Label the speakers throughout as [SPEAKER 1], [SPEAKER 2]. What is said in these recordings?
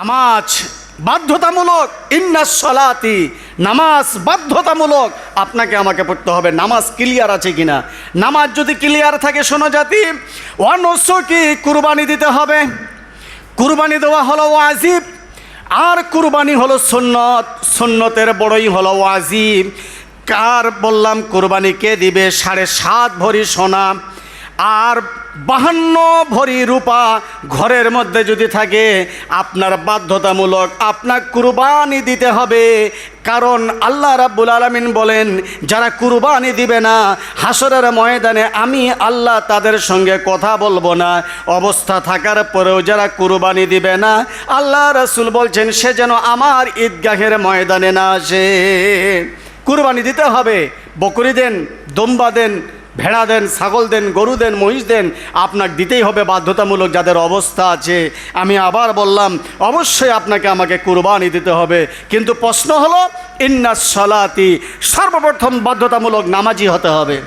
[SPEAKER 1] নামাজ বাধ্যতামূলক ইন্নাস সলাতি, নামাজ বাধ্যতামূলক। আপনাকে আমাকে পড়তে হবে, নামাজ ক্লিয়ার আছে কিনা? নামাজ যদি ক্লিয়ার থাকে, শোনো জাতি অনস্য কি কুরবানি দিতে হবে। কুরবানি দেওয়া হলো ওয়াজিব, আর কুরবানি হলো সুন্নত। সুন্নতের বড়ই হলো ওয়াজিব। কার বললাম, কুরবানি কে দিবে? সাড়ে সাত ভরি সোনা। আর বাহান্ন ভরি রূপা ঘরের মধ্যে যদি থাকে, আপনার বাধ্যতামূলক আপনার কুরবানি দিতে হবে। কারণ আল্লাহ রাব্বুল আলমিন বলেন, যারা কুরবানি দিবে না হাসরের ময়দানে আমি আল্লাহ তাদের সঙ্গে কথা বলব না। অবস্থা থাকার পরেও যারা কুরবানি দিবে না, আল্লাহ রসুল বলছেন, সে যেন আমার ঈদগাহের ময়দানে না আসে। কুরবানি দিতে হবে, বকরি দেন, দম্বা দেন ভেড়া দেন, ছাগল দেন, গরু দেন, মহিষ দেন, আপনাকে দিতেই হবে বাধ্যতামূলক যাদের অবস্থা আছে। আমি আবার বললাম, অবশ্যই আপনাকে আমাকে কুরবানি দিতে হবে। কিন্তু প্রশ্ন হলো ইন্নাস সলাতি, সর্বপ্রথম বাধ্যতামূলক নামাজি হতে হবে।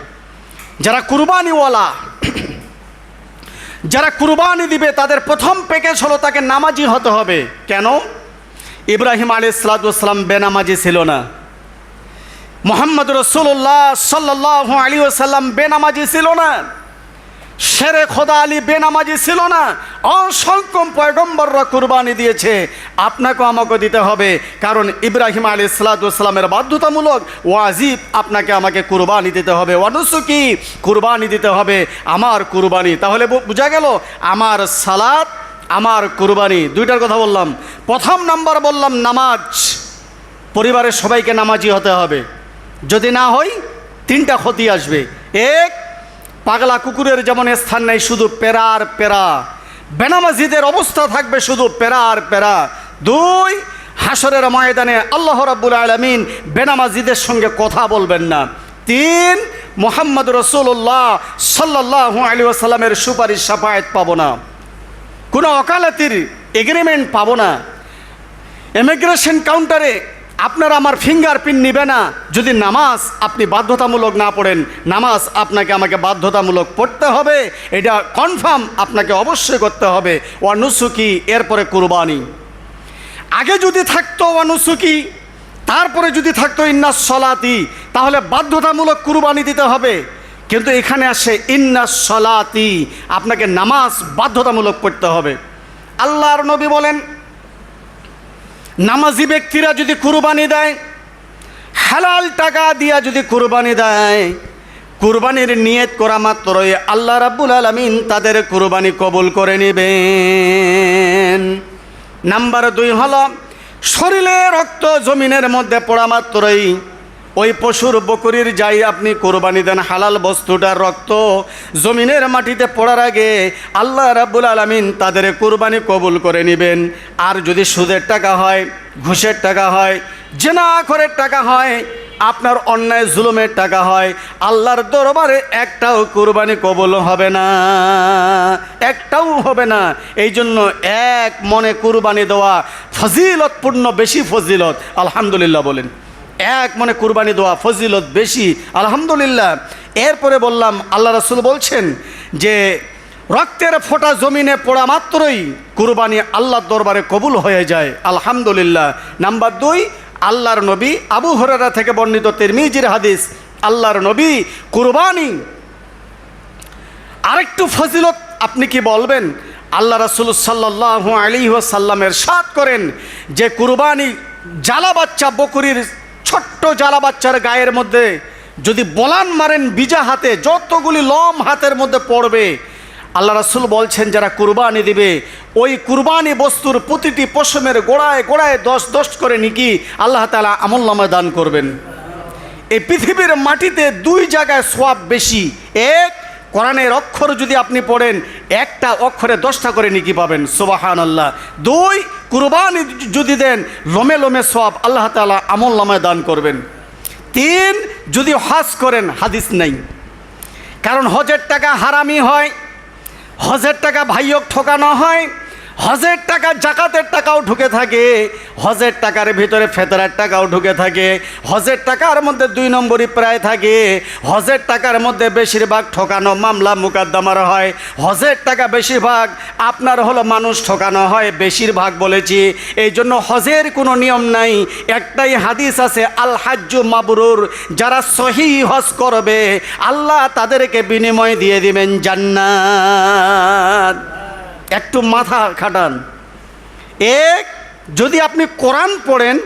[SPEAKER 1] যারা কুরবানিওয়ালা, যারা কুরবানি দিবে, তাদের প্রথম প্যাকেজ হলো তাকে নামাজি হতে হবে। কেন? ইব্রাহিম আলী সালাতাম বেনামাজি ছিল না। মোহাম্মদ রসুল্লাহ সাল্লাহ আলী ওসাল্লাম বেনামাজি ছিল না। শেরে খোদা আলী বেনামাজি ছিল না। অসংখ্য পয়গম্বররা কুরবানি দিয়েছে। আপনাকেও আমাকে দিতে হবে। কারণ ইব্রাহিম আলী সালাতামের বাধ্যতামূলক ওয়াজিব আপনাকে আমাকে কুরবানি দিতে হবে। অনুসুকি কুরবানি দিতে হবে আমার কুরবানি। তাহলে বোঝা গেল, আমার সালাদ আমার কুরবানি। দুইটার কথা বললাম। প্রথম নাম্বার বললাম, নামাজ। পরিবারের সবাইকে নামাজি হতে হবে। যদি না হয়, তিনটা ক্ষতি আসবে। এক, পাগলা কুকুরের যেমন স্থান নেই, শুধু পেরা। আর পেরা বেনামাজিদের অবস্থা থাকবে শুধু পেরা আর পেরা। দুই হাসরের ময়দানে আল্লাহ রাব্বুল আলমিন বেনামাজিদের সঙ্গে কথা বলবেন না। তিন, মোহাম্মদ রসুল্লাহ সাল্লাহ আলী আসাল্লামের সুপারিশ সাফায়েত পাবো না। কোনো অকালাতির এগ্রিমেন্ট পাবো না। ইমিগ্রেশন কাউন্টারে আপনার আমার ফিঙ্গারপ্রিন্ট নিবে না। যদি নামাজ আপনি বাধ্যতামূলক না পড়েন, নামাজ আপনাকে আমাকে বাধ্যতামূলক পড়তে হবে। এটা কনফার্ম আপনাকে অবশ্যই করতে হবে। ওয়ানুসুকি এরপরে কুরবানি। আগে যদি থাকতো ওয়ানুসুকি তারপরে যদি থাকতো ইন্নাস সলাতি, তাহলে বাধ্যতামূলক কুরবানি দিতে হবে। কিন্তু এখানে আসে ইন্নাস সলাতি, আপনাকে নামাজ বাধ্যতামূলক পড়তে হবে। আল্লাহর নবী বলেন নামাজি ব্যক্তিরা যদি কুরবানি দেয়, হালাল টাকা দিয়া যদি কুরবানি দেয়, কুরবানির নিয়ত করা মাত্রই আল্লাহ রাব্বুল আলমিন তাদের কুরবানি কবুল করে নেবেন। নাম্বার দুই হল, শরীরে রক্ত জমিনের মধ্যে পড়া মাত্রই ওই পশুর বকরির যাই আপনি কোরবানি দেন হালাল বস্তুটার রক্ত জমিনের মাটিতে পড়ার আগে আল্লাহ রাব্বুল আলমিন তাদের কোরবানি কবুল করে নেবেন। আর যদি সুদের টাকা হয়, ঘুষের টাকা হয়, জেনা খরের টাকা হয়, আপনার অন্যায় জুলুমের টাকা হয়, আল্লাহর দরবারে একটাও কোরবানি কবল হবে না। একটাও হবে না। এই জন্য এক মনে কুরবানি দেওয়া ফজিলতপূর্ণ, বেশি ফজিলত। আলহামদুলিল্লাহ বলেন। এক মনে কুরবানি দেওয়া ফজিলত বেশি, আলহামদুলিল্লাহ। এরপরে বললাম, আল্লাহ রসুল বলছেন যে, রক্তের ফোঁটা জমিনে পড়া মাত্রই কুরবানি আল্লাহর দরবারে কবুল হয়ে যায়, আলহামদুলিল্লাহ। নাম্বার দুই, আল্লাহর নবী আবু হরারা থেকে বর্ণিত তিরমিজির হাদিস, আল্লাহর নবী কুরবানি। আরেকটু ফজিলত আপনি কি বলবেন? আল্লাহ রাসুল সাল্লাহ আলী সাল্লামের সাত করেন যে, কুরবানি জ্বালা বাচ্চা বকুরির ছোট্ট জ্বালা বাচ্চার গায়ের মধ্যে যদি বলান মারেন বিজা হাতে, যতগুলি লম হাতের মধ্যে পড়বে, আল্লাহ রাসুল বলছেন, যারা কুরবানি দিবে, ওই কুরবানি বস্তুর প্রতিটি পশমের গোড়ায় গোড়ায় দশ দশ করে নিকি আল্লাহ তালা আমল্লামায় দান করবেন। এই পৃথিবীর মাটিতে দুই জায়গায় সোয়াব বেশি, এক কোরআনের অক্ষর যদি আপনি পড়েন, একটা অক্ষরে দশটা করে নিকি পাবেন সুবাহান আল্লাহ দুই, কুরবানি যদি দেন, লোমে লোমে সব আল্লাহ তালা আমল নামায় দান করবেন। তিন, যদি হজ করেন, হাদিস নেই। কারণ হজের টাকা হারামি হয়, হজের টাকা ভাইয়ক ঠকানো হয় হজের টাকা জাকাতের টাকাও ঢুকে থাকে, হজের টাকার ভিতরে ফেতরার টাকাও ঢুকে থাকে, হজের টাকার মধ্যে দুই নম্বরই প্রায় থাকে, হজের টাকার মধ্যে বেশিরভাগ ঠকানো মামলা মুকাদ্দমার হয়, হজের টাকা বেশিরভাগ আপনার হলো মানুষ ঠকানো হয়, বেশিরভাগ বলেছি, এই জন্য হজের কোনো নিয়ম নাই, একটাই হাদিস আছে, আল হাজ্জু মাবরুর, যারা সহি হজ করবে, আল্লাহ তাদেরকে বিনিময় দিয়ে দিবেন জান্নাত। একটু মাথা খাটান। এক যদি আপনি কোরআন পড়েন,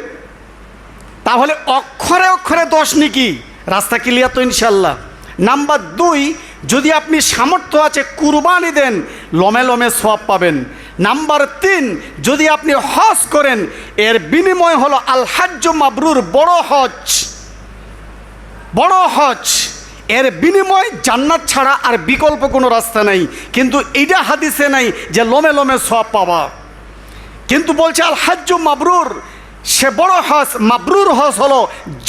[SPEAKER 1] তাহলে অক্ষরে অক্ষরে দশ নিকি? রাস্তা ক্লিয়ার তো ইনশাল্লাহ নাম্বার দুই, যদি আপনি সামর্থ্য আছে কুরবানি দেন, লমে লমে সব পাবেন। নাম্বার তিন, যদি আপনি হজ করেন, এর বিনিময় হলো আল হাজ্য মাবরুর বড় হজ। বড় হজ। এর বিনিময় জান্নাত ছাড়া আর বিকল্প কোনো রাস্তা নাই। কিন্তু এইটা হাদিসে নাই যে লোমে লোমে সব পাওয়া কিন্তু বলছে, আল হাজ্য মাবরুর। সে বড় হজ, মাবরুর হস হলো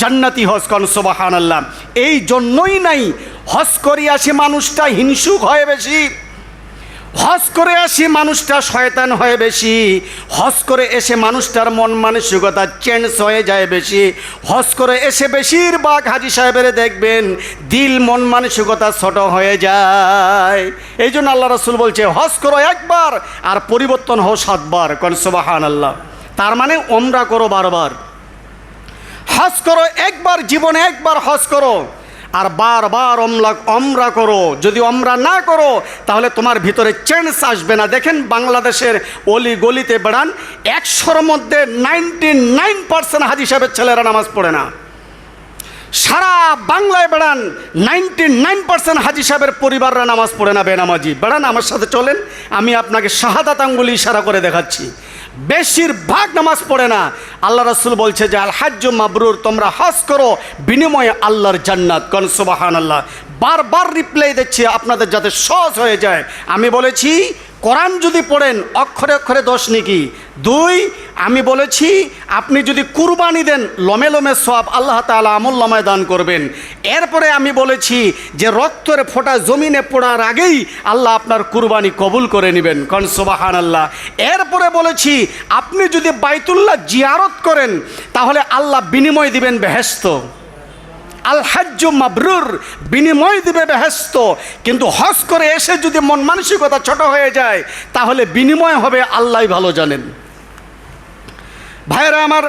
[SPEAKER 1] জান্নাতি হস কন সোবাহান আল্লাহ এই জন্যই নাই হস করি আসি মানুষটা হিংসুক হয় বেশি। হজ করে আসি মানুষটা শয়তান হয়ে বেশি। হজ করে এসে মানুষটার মন মানসিকতা চেঞ্জ হয়ে যায় বেশি। হজ করে এসে বেশিরভাগ হাজি সাহেবের দেখবেন দিল মন মানসিকতা ছোট হয়ে যায়। এই জন্য আল্লাহ রসুল বলছে হজ করো একবার আর পরিবর্তন হও সাতবার। কনসবাহান আল্লাহ তার মানে ওমরা করো বারবার। হজ করো একবার, জীবনে একবার হজ করো। আর বারবার অমলা অমরা করো। যদি অমরা না করো, তাহলে তোমার ভিতরে চেঞ্জ আসবে না। দেখেন বাংলাদেশের অলি গলিতে বেড়ান, একশোর মধ্যে নাইনটি নাইন পার্সেন্ট হাজি সাহেবের ছেলেরা নামাজ পড়ে না। সারা বাংলায় বেড়ান নাইনটি নাইন পার্সেন্ট হাজি সাহেবের পরিবাররা নামাজ পড়ে না, বেনামাজি। বেড়ান, আমার সাথে চলেন, আমি আপনাকে শাহাদাত আঙ্গুলি ইশারা করে দেখাচ্ছি। বেশিরভাগ নামাজ পড়ে না। আল্লাহ রসুল বলছে যে আল হাজ্য মাবরুর, তোমরা হাস করো, বিনিময়ে আল্লাহর জান্নাত। কন সুবাহান আল্লাহ বারবার রিপ্লাই দিচ্ছি, আপনাদের যাতে সহজ হয়ে যায়। আমি বলেছি, কোরআন যদি পড়েন, অক্ষরে অক্ষরে দোষ নাকি দুই আমি বলেছি, আপনি যদি কুরবানি দেন, লমে লমে সব আল্লাহ তালা আমল্লামায় দান করবেন। এরপরে আমি বলেছি যে রক্তের ফোটা জমিনে পড়ার আগেই আল্লাহ আপনার কুরবানি কবুল করে নেবেন। কনসবাহান আল্লাহ এরপরে বলেছি, আপনি যদি বাইতুল্লাহ জিয়ারত করেন, তাহলে আল্লাহ বিনিময় দিবেন বেহেস্ত আল হাজ্য মাবরুর বিনিময় দিবে বেহেস্ত কিন্তু হজ করে এসে যদি মন মানসিকতা ছোট হয়ে যায়, তাহলে বিনিময় হবে আল্লাহ ভালো জানেন। ভাইয়েরা, আমার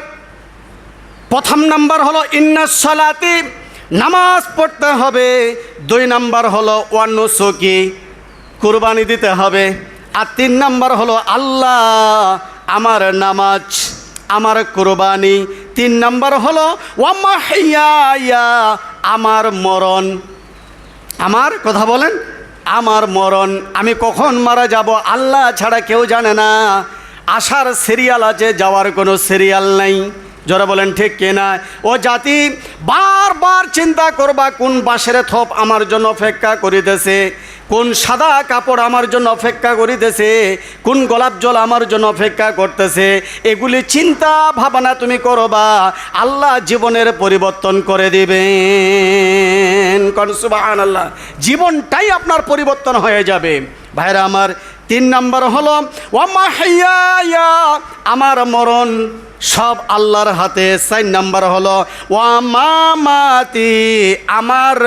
[SPEAKER 1] প্রথম নাম্বার হলো ইন্নাস সালাতি নামাজ পড়তে হবে। দুই নাম্বার হলো ওয়ান্নসকি কুরবানি দিতে হবে। আর তিন নাম্বার হলো, আল্লাহ আমার নামাজ, আমার কোরবানি। তিন নাম্বার হলো ওয়ামাহিয়া আমার মরণ। আমার কথা বলেন, আমার মরণ। আমি কখন মারা যাব আল্লাহ ছাড়া কেউ জানে না। আসার সিরিয়াল আছে, যাওয়ার কোনো সিরিয়াল নাই। যারা বলেন, ঠিক কিনা ও জাতি, বারবার চিন্তা করবা, কোন বাঁশের থপ আমার জন্য অপেক্ষা করিতেছে, কোন সাদা কাপড় আমার জন্য অপেক্ষা করিতেছে, কোন গোলাপ জল আমার জন্য অপেক্ষা করতেছে। এগুলি চিন্তা ভাবনা তুমি করবা, আল্লাহ জীবনের পরিবর্তন করে দিবেন। কনসুবাহান আল্লাহ জীবনটাই আপনার পরিবর্তন হয়ে যাবে। ভাইরা আমার তিন নম্বর হলো আমার মরণ সব আল্লাহর হাতে। চার নাম্বার হলো, ওয়ামামাতি আমার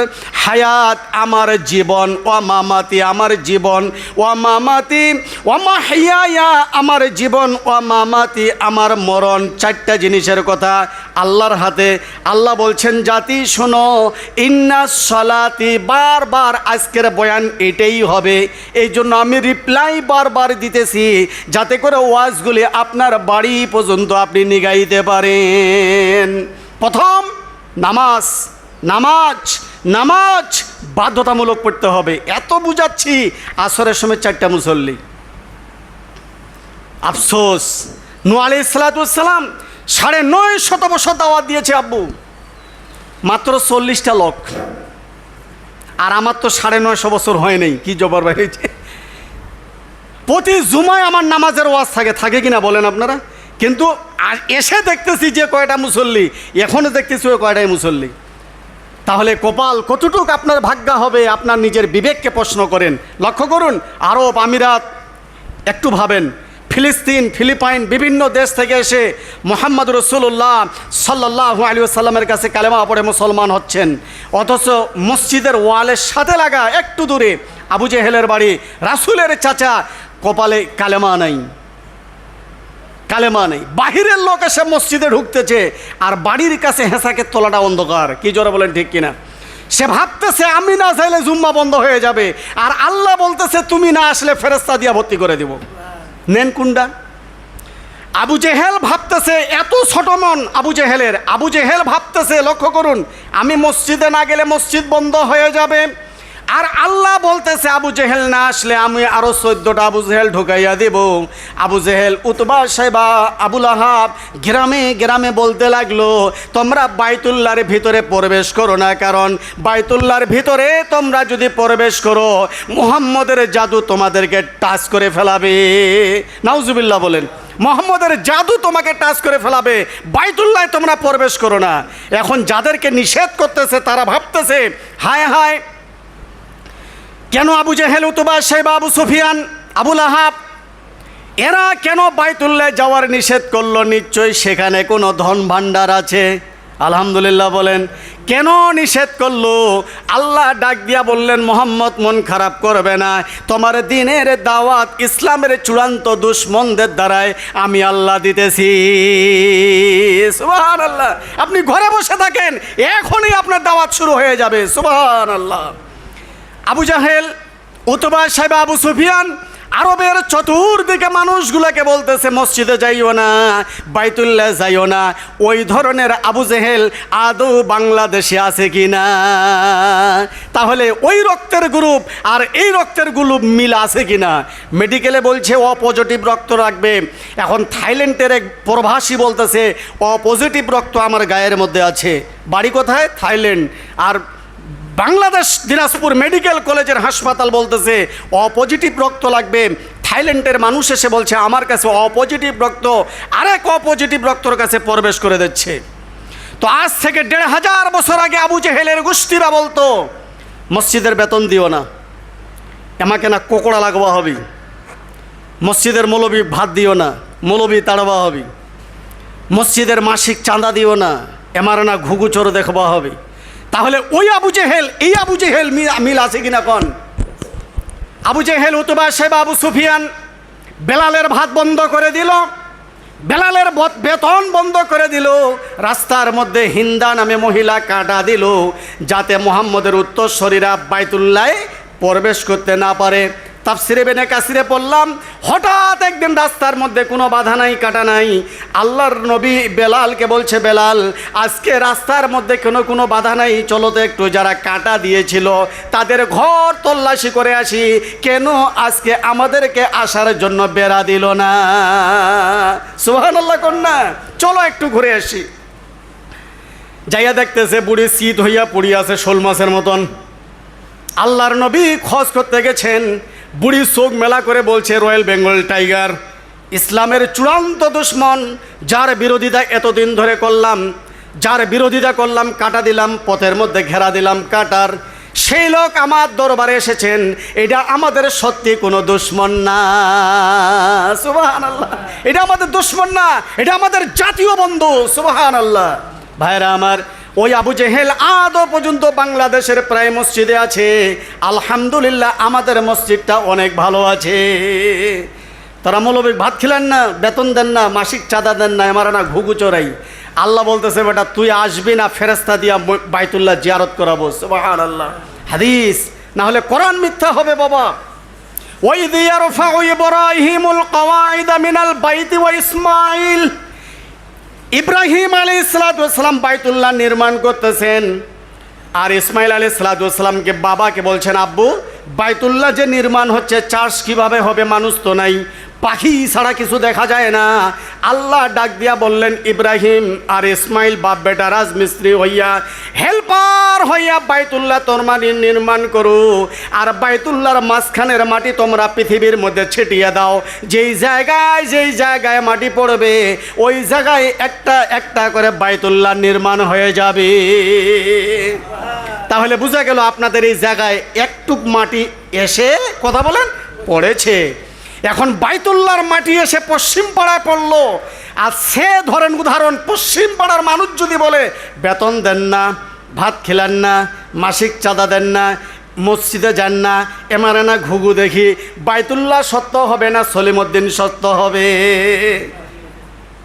[SPEAKER 1] হায়াত, আমার জীবন। ও ওয়ামামাতি আমার জীবন। ওয়ামামাতি ওয়ামাহিয়া আমার জীবন। ও ওয়ামামাতি আমার মরণ। চারটা জিনিসের কথা আল্লাহর হাতে। আল্লাহ বলছেন, জাতি শোনো, ইন্না সলাতি বারবার আজকের বয়ান এটাই হবে। এই জন্য আমি রিপ্লাই বারবার দিতেছি, যাতে করে ওয়াজগুলি আপনার বাড়ি পর্যন্ত আপনি নিগাইতে পারেন। প্রথম, নামাজ। নামাজ নামাজ বাধ্যতামূলক পড়তে হবে। এত বুঝাচ্ছি, আসরের সময় চারটা মুসল্লি। আফসোস। নু আলি সালাতাম সাড়ে নয় শত বছর দাওয়াত দিয়েছে আব্বু। মাত্র চল্লিশটা লোক আর আমার তো সাড়ে নয়শো বছর হয় নাই, কি জবর হয়েছে প্রতি জুমায় আমার নামাজের ওয়াজ থাকে থাকে কিনা বলেন আপনারা? কিন্তু এসে দেখতেছি যে কয়টা মুসল্লি এখনও দেখতেছি কয়টাই মুসল্লি। তাহলে কপাল কতটুক আপনার ভাগ্য হবে, আপনার নিজের বিবেককে প্রশ্ন করেন। লক্ষ্য করুন, আরব আমিরাত, একটু ভাবেন, ফিলিস্তিন, ফিলিপাইন, বিভিন্ন দেশ থেকে এসে মোহাম্মদ রসুল্লাহ সাল্লাহ আলী সাল্লামের কাছে কালেমা পড়ে মুসলমান হচ্ছেন। অথচ মসজিদের ওয়ালের সাথে লাগা একটু দূরে আবু জেহেলের বাড়ি, রাসুলের চাচা কপালে কালেমা নাই। কালেমা নেই। বাহিরের লোক এসে মসজিদে ঢুকতেছে আর বাড়ির কাছে হেঁসাকে তোলাটা অন্ধকার। কি জোরে বলেন ঠিক কিনা? সে ভাবতেছে, আমি না চাইলে জুম্মা বন্ধ হয়ে যাবে। আর আল্লাহ বলতেছে, তুমি না আসলে ফেরেস্তা দিয়া ভর্তি করে দিব। নেন কুন্ডা আবু জেহেল ভাবতেছে, এত ছোট মন আবু জেহেলের। আবু জেহেল ভাবতেছে, লক্ষ্য করুন, আমি মসজিদে না গেলে মসজিদ বন্ধ হয়ে যাবে। আর আল্লাহ বলতেছে, আবু জেহেল না আসলে আমি আরও চোদ্দটা আবু জেহেল ঢুকাইয়া দেব। আবু জেহেল উতবা সাহেবা আবুল আহাব গ্রামে গ্রামে বলতে লাগল, তোমরা বাইতুল্লার ভিতরে প্রবেশ করো না, কারণ বাইতুল্লার ভিতরে তোমরা যদি প্রবেশ করো, মুহাম্মদের জাদু তোমাদেরকে টাচ করে ফেলাবে। নাউজুবিল্লাহ বলেন, মোহাম্মদের জাদু তোমাকে টাচ করে ফেলাবে বাইতুল্লায় তোমরা প্রবেশ করো না। এখন যাদেরকে নিষেধ করতেছে, তারা ভাবতেছে, হায় হায় কেন আবু জেহেল, উতুবা সাহেব, আবু সুফিয়ান, আবুল আহাব, এরা কেন বাইতুল্লায় যাওয়ার নিষেধ করল? নিশ্চয়ই সেখানে কোনো ধন ভাণ্ডার আছে। আলহামদুলিল্লাহ বলেন, কেন নিষেধ করল? আল্লাহ ডাক দিয়া বললেন, মোহাম্মদ, মন খারাপ করবে না। তোমার দিনের দাওয়াত ইসলামের চূড়ান্ত দুশ্মনদের দ্বারায় আমি আল্লাহ দিতেছি। সুবাহান আল্লাহ আপনি ঘরে বসে থাকেন, এখনই আপনার দাওয়াত শুরু হয়ে যাবে। সুবাহান আল্লাহ আবু জাহেল, উতবা সাহেব আবু সুফিয়ান, আরবের চতুর্দিকে মানুষগুলোকে বলতেছে, মসজিদে যাইও না, বাইতুল্লাহ যাইও না, ওই ধরনের আবু জেহেল আদৌ বাংলাদেশে আছে কি না তাহলে ওই রক্তের গ্রুপ আর এই রক্তের গ্রুপ মিল আছে কি না মেডিকেলে বলছে, অপজিটিভ রক্ত রাখবে। এখন থাইল্যান্ডের এক প্রভাসী বলতেছে ও পজিটিভ রক্ত আমার গায়ের মধ্যে আছে। বাড়ি কোথায়? থাইল্যান্ড। আর বাংলাদেশ দিনাজপুর মেডিকেল কলেজের হাসপাতাল বলতেছে, অপজিটিভ রক্ত লাগবে। থাইল্যান্ডের মানুষ এসে বলছে, আমার কাছে অপজিটিভ রক্ত, আরেক অপজিটিভ রক্তর কাছে প্রবেশ করে দিচ্ছে। তো আজ থেকে দেড় হাজার বছর আগে আবু জেহেলের গোষ্ঠীরা বলতো, মসজিদের বেতন দিও না, আমাকে না কোকড়া লাগবা হবি। মসজিদের মৌলবী ভাত দিও না, মৌলবী তাড়বা হবি। মসজিদের মাসিক চাঁদা দিও না, এমার না ঘুঘু চোর দেখবা হবে। তাহলে ওই আবু জেহেল, এই আবু জেহেল হেল মিল আছে কিনা কন? আবু জেহেল, উতবা সে আবু সুফিয়ান বেলালের ভাত বন্ধ করে দিল, বেলালের বত- বেতন বন্ধ করে দিল, রাস্তার মধ্যে হিন্দা নামে মহিলা কাটা দিল, যাতে মোহাম্মদের উত্তরস্বরীরা বাইতুল্লায় প্রবেশ করতে না পারে। তাফসিরে বেনে কাসিরে পড়লাম, হঠাৎ একদিন রাস্তার মধ্যে কোনো বাধা নাই, কাটা নাই। আল্লাহর নবী বেলালকে বলছে, বেলাল, আজকে রাস্তার মধ্যে কোনো কোনো বাধা নাই, চলো তো একটু যারা কাটা দিয়েছিল, তাদের ঘর তল্লাশি করে আসি। কেন আজকে আমাদেরকে আসার জন্য বেড়া দিল না? সুহান আল্লাহ কন্যা, চলো একটু ঘুরে আসি। যাইয়া দেখতেছে বুড়ি শীত হইয়া পড়ি আছে শোল মাছের মতন। আল্লাহর নবী খোঁজ করতে গেছেন বুড়ি শোক মেলা করে বলছে, রয়্যাল বেঙ্গল টাইগার, ইসলামের চূড়ান্ত দুশ্মন, যার বিরোধিতা এতদিন ধরে করলাম, যার বিরোধিতা করলাম, কাটা দিলাম, পথের মধ্যে ঘেরা দিলাম কাটার, সেই লোক আমার দরবারে এসেছেন, এটা আমাদের সত্যি কোনো দুশ্মন না। সুবাহান আল্লাহ এটা আমাদের দুশ্মন না, এটা আমাদের জাতীয় বন্ধু সুবাহান আল্লাহ ভাইরা আমার ওই আবু জেহেল আদৌ পর্যন্ত বাংলাদেশের প্রায় মসজিদে আছে। আলহামদুলিল্লাহ আমাদের মসজিদটা অনেক ভালো আছে। তারা মৌলবিক ভাত খেলেন না, বেতন দেন না, মাসিক চাঁদা দেন না আমার না ঘুঘু চড়াই আল্লাহ বলতেছে, বেটা, তুই আসবি না ফেরেস্তা দিয়া বাইতুল্লাহ জিয়ারত করাবো। আল্লাহ হাদিস। না হলে কোরআন মিথ্যা হবে, বাবা। ওই দিয়ারফা ওই বড় ইহিমুল কওয়াইদা মিনাল বাইতি ও ইসমাইল। ইব্রাহিম আলী ইসলাতাম বাইতুল্লাহ নির্মাণ করতেছেন। আর ইসমাইল আলী সালাদামকে বাবাকে বলছেন, আব্বু, বাইতুল্লাহ যে নির্মাণ হচ্ছে, চাষ কীভাবে হবে মানুষ তো নাই। পাখি ছাড়া কিছু দেখা যায় না। আল্লাহ ডাক দিয়া বললেন, ইব্রাহিম আর ইসমাইল বাপ বেটা রাজমিস্ত্রি হইয়া হেল্পার হইয়া বাইতুল্লাহ তোমরা নির্মাণ করো। আর বাইতুল্লাহর মাঝখানের মাটি তোমরা পৃথিবীর মধ্যে ছিটিয়ে দাও। যেই জায়গায় যেই জায়গায় মাটি পড়বে, ওই জায়গায় একটা একটা করে বাইতুল্লাহ নির্মাণ হয়ে যাবে। তাহলে বোঝা গেল আপনাদের এই জায়গায় একটুক মাটি এসে, কথা বলেন, পড়েছে। এখন বাইতুল্লার মাটি এসে পশ্চিম পাড়ায় পড়ল। আর সে ধরেন উদাহরণ, পশ্চিম পাড়ার মানুষ যদি বলে, বেতন দেন না, ভাত খেলেন না, মাসিক চাঁদা দেন না, মসজিদে যান না এমারে না ঘুঘু দেখি, বাইতুল্লাহ সত্য হবে না, সলিমুদ্দিন সত্য হবে?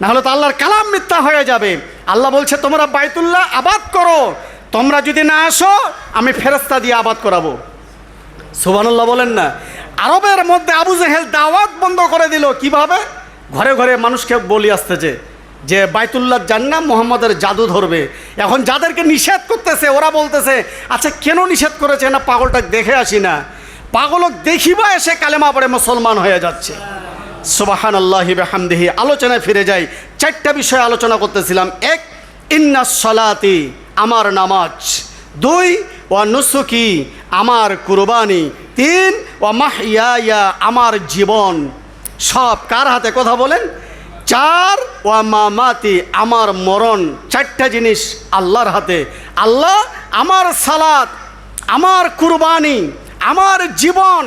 [SPEAKER 1] না হলে তো আল্লাহর কালাম মিথ্যা হয়ে যাবে। আল্লাহ বলছে, তোমরা বাইতুল্লাহ আবাদ করো। তোমরা যদি না আসো, আমি ফেরস্তা দিয়ে আবাদ করাবো। সুবহানাল্লাহ বলেন না। আরবের মধ্যে আবু জেহেল দাওয়াত বন্ধ করে দিল। কীভাবে? ঘরে ঘরে মানুষকে বলি আসতেছে যে বাইতুল্লাহ জান্না মোহাম্মদের জাদু ধরবে। এখন যাদেরকে নিষেধ করতেছে, ওরা বলতেছে আচ্ছা কেন নিষেধ করেছে? না, পাগলটা দেখে আসি না। পাগলক দেখিবা এসে কালেমা পড়ে মুসলমান হয়ে যাচ্ছে। সুবাহান আল্লাহ হামদিহি আলোচনায় ফিরে যাই। চারটা বিষয় আলোচনা করতেছিলাম। এক ইন্না সলাতি, আমার নামাজ। দুই ও নুসুকি আমার কুরবানি তিন ও মাহিয়া আমার জীবন। সব কার হাতে কথা বলেন? চার ও মামাতি আমার মরণ। চারটা জিনিস আল্লাহর হাতে। আল্লাহ আমার সালাত, আমার কুরবানি, আমার জীবন,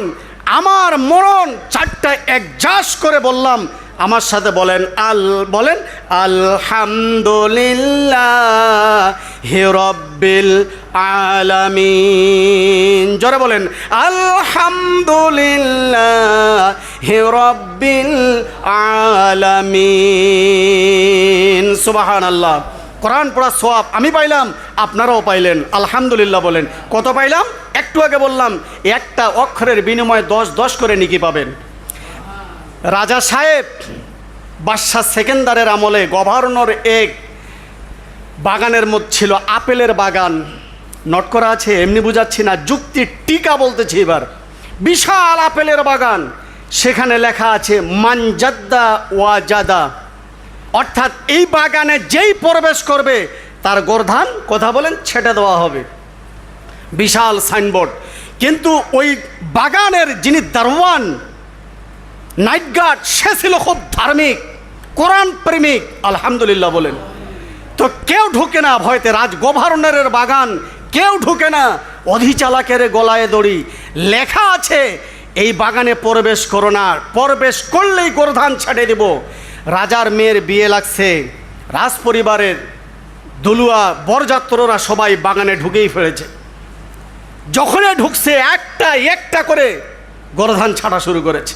[SPEAKER 1] আমার মরণ। চারটা একজাস করে বললাম আমার সাথে বলেন, আল, বলেন, আলহামদুলিল্লাহ হে রব্বিল আলামিন। জোরে বলেন, আলহামদুলিল্লাহ হে রব্বিল আলামিন। সুবাহান আল্লাহ কোরআন পড়া সোয়াব আমি পাইলাম, আপনারাও পাইলেন। আলহামদুলিল্লাহ বলেন। কত পাইলাম? একটু আগে বললাম, একটা অক্ষরের বিনিময়ে দশ দশ করে নিকি পাবেন। রাজা সাহেব, বাদশাহ সেকেন্দারের আমলে গভর্নর এক বাগানের মধ্যে ছিল, আপেলের বাগান। নট করা আছে, এমনি বুঝাচ্ছি না, যুক্তি টিকা বলতেছি এবার। বিশাল আপেলের বাগান, সেখানে লেখা আছে মানজাদ্দা ওয়াজাদা অর্থাৎ এই বাগানে যেই প্রবেশ করবে, তার গোর্ধান, কথা বলেন, ছেটে দেওয়া হবে। বিশাল সাইনবোর্ড। কিন্তু ওই বাগানের যিনি দারওয়ান নাইট গার্ড, সে ছিল খুব ধার্মিক, কোরআন প্রেমিক, আলহামদুলিল্লাহ বলেন। তো কেউ ঢুকে না ভয়তে, রাজ গভর্নরের বাগান, কেউ ঢুকে না অধিচালাকের গলায় দড়ি। লেখা আছে, এই বাগানে প্রবেশ করো না, প্রবেশ করলেই গোরধান ছেড়ে দেব। রাজার মেয়ের বিয়ে লাগছে রাজ পরিবারের দুলুয়া বরযাত্ররা সবাই বাগানে ঢুকেই ফেলেছে। যখনই ঢুকছে একটা একটা করে গোরধান ছাড়া শুরু করেছে।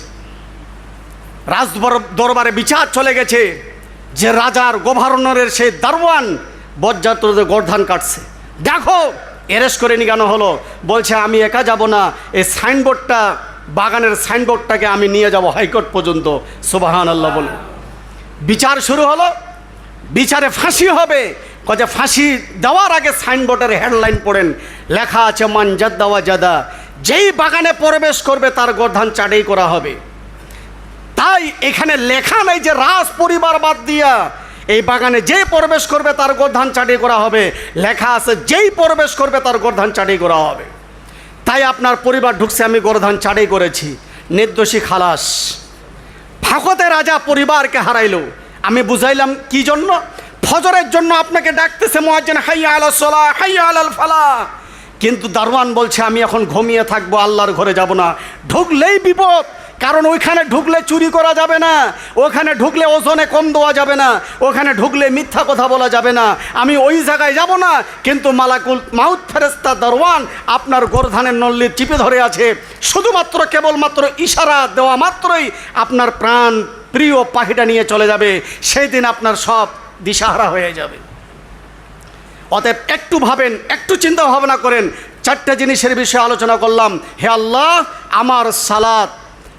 [SPEAKER 1] রাজ দরবারে বিচার চলে গেছে। যে রাজার গভর্নরের সেই দারোয়ান বরযাত্রদের গর্ধান কাটছে। দেখো এরেস্ট করে নিগানো হলো। বলছে, আমি একা যাব না। এই সাইনবোর্ডটা, বাগানের সাইনবোর্ডটাকে আমি নিয়ে যাব হাইকোর্ট পর্যন্ত। সুবাহান আল্লাহ বলে। বিচার শুরু হলো। বিচারে ফাঁসি হবে। কজে ফাঁসি দেওয়ার আগে সাইনবোর্ডের হেডলাইন পড়েন। লেখা আছে, মান জাদ্দাওয়া জাদা। যেই বাগানে প্রবেশ করবে, তার গর্ধান চাটেই করা হবে। তাই এখানে লেখা নেই যে রাজ পরিবার বাদ দিয়া। এই বাগানে যে প্রবেশ করবে, তার গোর্ধান চাটি করা হবে। লেখা আছে, যেই প্রবেশ করবে, তার গোর্ধান চাটি করা হবে। তাই আপনার পরিবার ঢুকছে, আমি গোর্ধান চাটি করেছি। নির্দোষী খালাস। ফাঁকতে রাজা পরিবারকে হারাইল। আমি বুঝাইলাম, কি জন্য? ফজরের জন্য আপনাকে ডাকতেছে মহাজন হাইয়া আলা সোলা, হাইয়া আলাল ফালা। কিন্তু দারওয়ান বলছে, আমি এখন ঘুমিয়ে থাকব, আল্লাহর ঘরে যাব না। ঢুকলেই বিপদ। কারণ ওইখানে ঢুকলে চুরি করা যাবে না, ওখানে ঢুকলে ওজনে কম দেওয়া যাবে না, ওখানে ঢুকলে মিথ্যা কথা বলা যাবে না। আমি ওই জায়গায় যাব না, কিন্তু মালাকুল মাউথ ফেরেস্তা দরওয়ান আপনার গোরধানের নল্লি চিপে ধরে আছে। শুধুমাত্র কেবলমাত্র ইশারা দেওয়া মাত্রই আপনার প্রাণ প্রিয় পাখিটা নিয়ে চলে যাবে। সেই দিন আপনার সব দিশাহারা হয়ে যাবে। অতএব একটু ভাবেন, একটু চিন্তা ভাবনা করেন। চারটে জিনিসের বিষয়ে আলোচনা করলাম। হে আল্লাহ, আমার সালাত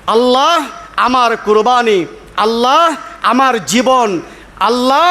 [SPEAKER 1] আল্লাহ আমার কুরবানি আল্লাহ আমার জীবন আল্লাহ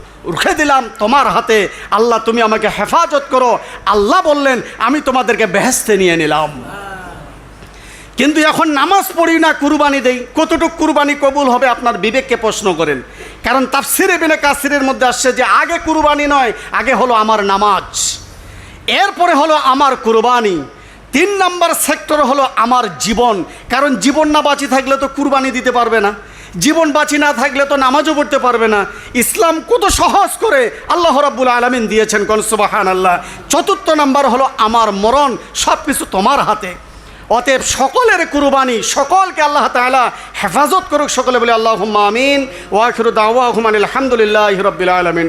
[SPEAKER 1] রুখে দিলাম তোমার হাতে। আল্লাহ, তুমি আমাকে হেফাজত করো। আল্লাহ বললেন, আমি তোমাদেরকে বেহেস্তে নিয়ে নিলাম। কিন্তু এখন নামাজ পড়ি না, কুরবানি দেই। কতটুকু কুরবানি কবুল হবে, আপনার বিবেককে প্রশ্ন করেন। কারণ তাফসিরে বিনে কাসিরের মধ্যে আসছে যে, আগে কুরবানি নয়, আগে হলো আমার নামাজ। এরপরে হলো আমার কুরবানি। তিন নাম্বার সেক্টর হলো আমার জীবন। কারণ জীবন না বাঁচি থাকলে তো কুরবানি দিতে পারবে না। জীবন বাঁচি না থাকলে তো নামাজও পড়তে পারবে না। ইসলাম কত সহজ করে আল্লাহ রাব্বুল আলমিন দিয়েছেন কনসুবাহান আল্লাহ চতুর্থ নাম্বার হলো আমার মরণ সব কিছু তোমার হাতে। অতএব সকলের কুরবানি, সকলকে আল্লাহ তালা হেফাজত করুক সকলে বলে আল্লাহ আমিন। ওয়াখির দাওয়া আলহামদুলিল্লাহ রবিল আলমিন।